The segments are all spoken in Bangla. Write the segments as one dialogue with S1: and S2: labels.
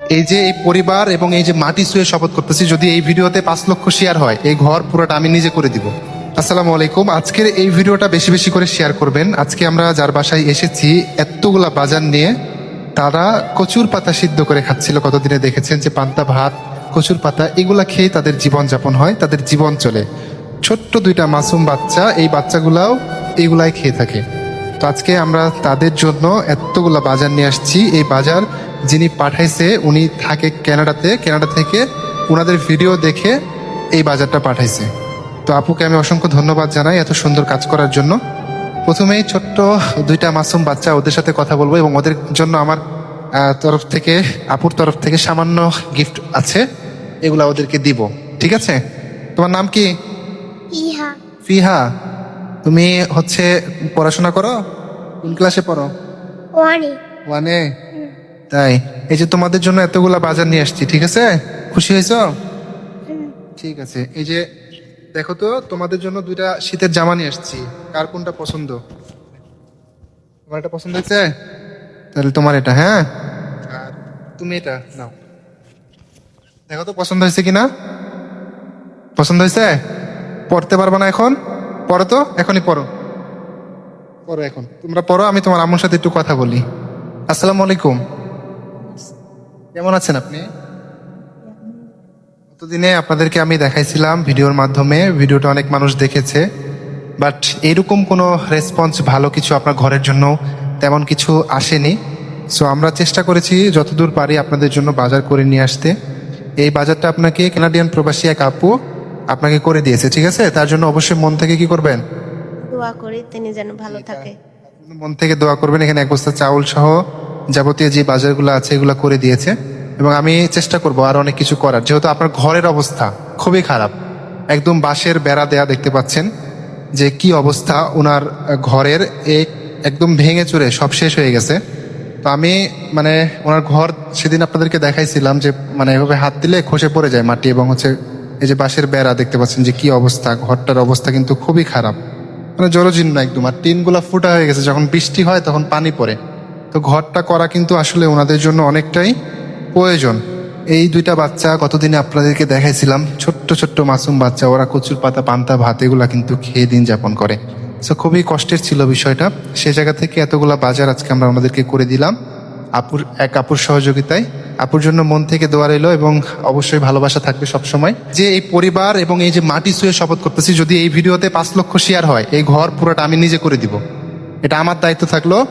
S1: এই যে এই পরিবার এবং এই যে মাটি শুয়ে শপথ করতেছি, যদি এই ভিডিওতে পাঁচ লক্ষ শেয়ার হয়, এই ঘর পুরোটা আমি নিজে করে দিব। আসসালামু আলাইকুম। আজকের এই ভিডিওটা বেশি বেশি করে শেয়ার করবেন। আজকে আমরা যার বাসায় এসেছি, এতগুলা বাজার নিয়ে, তারা কচুর পাতা সিদ্ধ করে খাচ্ছিল, কতদিনে দেখেছেন যে পান্তা ভাত, কচুর পাতা, এগুলা খেয়ে তাদের জীবন যাপন হয়, তাদের জীবন চলে। ছোট্ট দুইটা মাসুম বাচ্চা, এই বাচ্চাগুলাও এইগুলাই খেয়ে থাকে। তো আজকে আমরা তাদের জন্য এতগুলা বাজার নিয়ে আসছি। এই বাজার যিনি পাঠাইছে উনি থাকে কানাডাতে কানাডা থেকে ওনাদের ভিডিও দেখে এই বাজারটা পাঠাইছে। তো আপুকে আমি অসংখ্য ধন্যবাদ জানাই এত সুন্দর কাজ করার জন্য। প্রথমেই ছোট্ট দুইটা মাসুম বাচ্চা ওদের সাথে কথা বলব এবং ওদের জন্য আমার তরফ থেকে আপুর তরফ থেকে সামান্য গিফট আছে। এগুলা ওদেরকে দিব। ঠিক আছে? তোমার নাম কি? ফিহা। তুমি হচ্ছে পড়াশোনা করো? কোন ক্লাসে পড়ো?
S2: ওয়ানি।
S1: ওয়ানে? তাই, এই যে তোমাদের জন্য এতগুলা বাজার নিয়ে আসছি, ঠিক আছে? খুশি হয়েছো? ঠিক আছে, এই যে দেখো তো, তোমাদের জন্য দুইটা শীতের জামা নিয়ে আসছি, কার কোনটা পছন্দ? তোমার এটা পছন্দ হয়েছে? তাহলে তোমার এটা হ্যাঁ? আর তুমি এটা নাও। দেখো তো, পছন্দ হয়েছে কিনা? পছন্দ হয়েছে? পড়তে পারবে না এখন? পড়ো তো, এখনই পড়ো। পড়ো এখন। তোমরা পড়ো, আমি তোমার আম্মুর সাথে একটু কথা বলি। আসসালামু আলাইকুম। কেমন আছেন আপনি? গতদিনে আপনাদেরকে আমি দেখাইছিলাম ভিডিওর মাধ্যমে ভিডিওটা অনেক মানুষ দেখেছে বাট এরকম কোনো রেসপন্স ভালো কিছু আপনার ঘরের জন্য তেমন কিছু আসেনি। সো আমরা চেষ্টা করেছি যতদূর পারি আপনাদের জন্য বাজার করে নিয়ে আসতে। এই বাজারটা আপনাকে কানাডিয়ান প্রবাসী এক আপু আপনাকে করে দিয়েছে ঠিক আছে? তার জন্য অবশ্যই মন থেকে কি করবেন?
S2: দোয়া করি তিনি যেন ভালো থাকে।
S1: মন থেকে দোয়া করবেন। এখানে এক বস্তা চাউল সহ যাবতীয় যে বাজারগুলো আছে, এগুলো করে দিয়েছে। এবং আমি চেষ্টা করব আর অনেক কিছু করার। যেহেতু আপনার ঘরের অবস্থা খুবই খারাপ। একদম বাঁশের বেড়া দেয়া দেখতে পাচ্ছেন যে কি অবস্থা ওনার ঘরের। এই একদম ভেঙে চুরে সব শেষ হয়ে গেছে। তো আমি মানে ওনার ঘর সেদিন আপনাদেরকে দেখাইছিলাম যে মানে এভাবে হাত দিলে খসে পড়ে যায় মাটি এবং হচ্ছে এই যে বাঁশের বেড়া দেখতে পাচ্ছেন যে কি অবস্থা, ঘরটার অবস্থা কিন্তু খুবই খারাপ। মানে জলজীর্ণ একদম। আর টিনগুলা ফুটা হয়ে গেছে। যখন বৃষ্টি হয় তখন পানি পড়ে। তো ঘরটা করা কিন্তু আসলে ওনাদের জন্য অনেকটাই প্রয়োজন। এই দুইটা বাচ্চা গতদিনে আপনাদেরকে দেখাইছিলাম, ছোট্ট ছোট্ট মাসুম বাচ্চা, ওরা কচুর পাতা, পান্তা, ভাত এগুলা কিন্তু খেয়ে দিন যাপন করে। সো খুবই কষ্টের ছিল বিষয়টা। সে জায়গা থেকে এতগুলা বাজার আজকে আমরা ওনাদেরকে করে দিলাম। আপুর, এক আপুর সহযোগিতায়। আপুর জন্য মন থেকে দোয়া রইল এবং অবশ্যই ভালোবাসা থাকবে সবসময়। যে এই পরিবার এবং এই যে মাটি শুয়ে শপথ করতেছি, যদি এই ভিডিওতে পাঁচ লক্ষ শেয়ার হয়, এই ঘর পুরোটা আমি নিজে করে দিব। এটা আমার দায়িত্ব থাকল।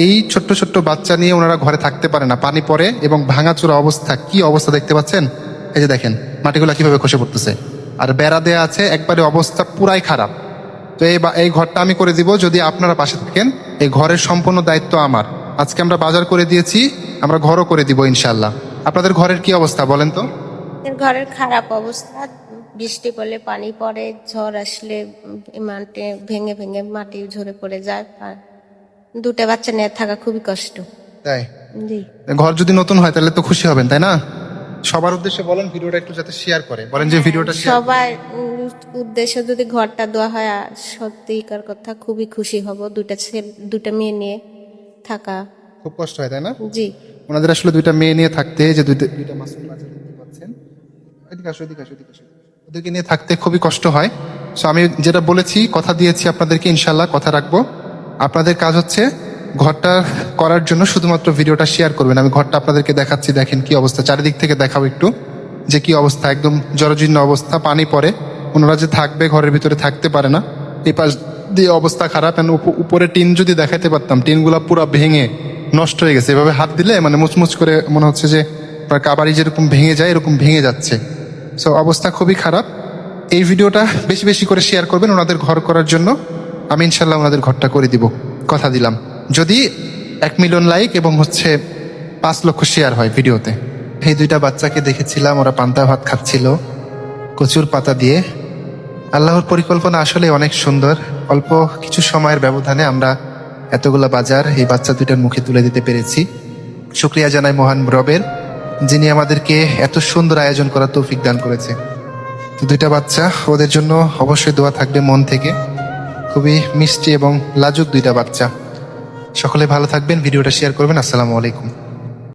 S1: এই ছোট্ট ছোট্ট বাচ্চা নিয়ে ওনারা ঘরে থাকতে পারে না। পানি পড়ে এবং ভাঙাচোরা অবস্থা কি অবস্থা দেখতে পাচ্ছেন? এই যে দেখেন, মাটিগুলা কীভাবে খসে পড়তেছে। আর বেড়া দেয়া আছে, একবারে অবস্থা পুরাই খারাপ। তো এই এই ঘরটা আমি করে দিব, যদি আপনারা পাশে থাকেন, এই ঘরের সম্পূর্ণ দায়িত্ব আমার। আজকে আমরা বাজার করে দিয়েছি, আমরা ঘরও করে দিব ইনশাল্লাহ আপনাদের ঘরের কি অবস্থা বলেন তো?
S2: ঘরের খারাপ অবস্থা, বৃষ্টি পড়লে পানি পড়ে, ঝড় আসলে ভেঙে ভেঙে মাটি ঝরে পড়ে যায় দুটো বাচ্চা নিয়ে থাকা খুবই কষ্ট।
S1: তাই?
S2: জি।
S1: ঘর যদি নতুন হয় তাহলে তো খুশি হবেন তাই না? সবার উদ্দেশ্যে বলেন ভিডিওটা একটু যাতে শেয়ার করে। বলেন যে ভিডিওটা
S2: সবার উদ্দেশ্যে যদি ঘরটা দেওয়া হয় সত্যিকার কথা খুবই খুশি হব দুটা ছেলে দুটা মেয়ে নিয়ে থাকা।
S1: খুব কষ্ট হয় তাই না?
S2: জি।
S1: ওনাদের আসলে দুইটা মেয়ে নিয়ে থাকতে যে দুইটা দুইটা মাসুম বাচ্চা দেখতে পাচ্ছেন। এদিকে আসো এদিকে আসো এদিকে আসো। ওদেরকে নিয়ে থাকতে খুবই কষ্ট হয়। সো আমি যেটা বলেছি কথা দিয়েছি আপনাদেরকে ইনশাল্লাহ কথা রাখব। আপনাদের কাজ হচ্ছে ঘরটা করার জন্য শুধুমাত্র ভিডিওটা শেয়ার করবেন। আমি ঘরটা আপনাদেরকে দেখাচ্ছি, দেখেন কি অবস্থা। চারিদিক থেকে দেখাবো একটু যে কি অবস্থা, একদম জরজীর্ণ অবস্থা, পানি পড়ে। ওনারা যে থাকবে, ঘরের ভিতরে থাকতে পারে না। এই পাশ দিয়ে অবস্থা খারাপ উপরে টিন যদি দেখাতে পারতাম, টিনগুলা পুরো ভেঙে নষ্ট হয়ে গেছে। এভাবে হাত দিলে মানে মুচমুচ করে মনে হচ্ছে যে কাবাড়ি যেরকম ভেঙে যায়, এরকম ভেঙে যাচ্ছে। সো অবস্থা খুবই খারাপ। এই ভিডিওটা বেশি বেশি করে শেয়ার করবেন ওনাদের ঘর করার জন্য। আমি ইনশাল্লাহ ওনাদের ঘরটা করে দিব। কথা দিলাম। যদি এক মিলিয়ন লাইক এবং হচ্ছে পাঁচ লক্ষ শেয়ার হয় ভিডিওতে। এই দুইটা বাচ্চাকে দেখেছিলাম, ওরা পান্তা ভাত খাচ্ছিল, কচুর পাতা দিয়ে। আল্লাহর পরিকল্পনা আসলে অনেক সুন্দর। অল্প কিছু সময়ের ব্যবধানে আমরা এতগুলা বাজার এই বাচ্চা দুইটার মুখে তুলে দিতে পেরেছি। শুক্রিয়া জানাই মহান রবের, যিনি আমাদেরকে এত সুন্দর আয়োজন করার তৌফিক দান করেছে। তো দুইটা বাচ্চা, ওদের জন্য অবশ্যই দোয়া থাকবে মন থেকে। খুবই মিষ্টি এবং লাজুক দুইটা বাচ্চা। সকলে ভালো থাকবেন ভিডিওটা শেয়ার করবেন আসসালামু আলাইকুম।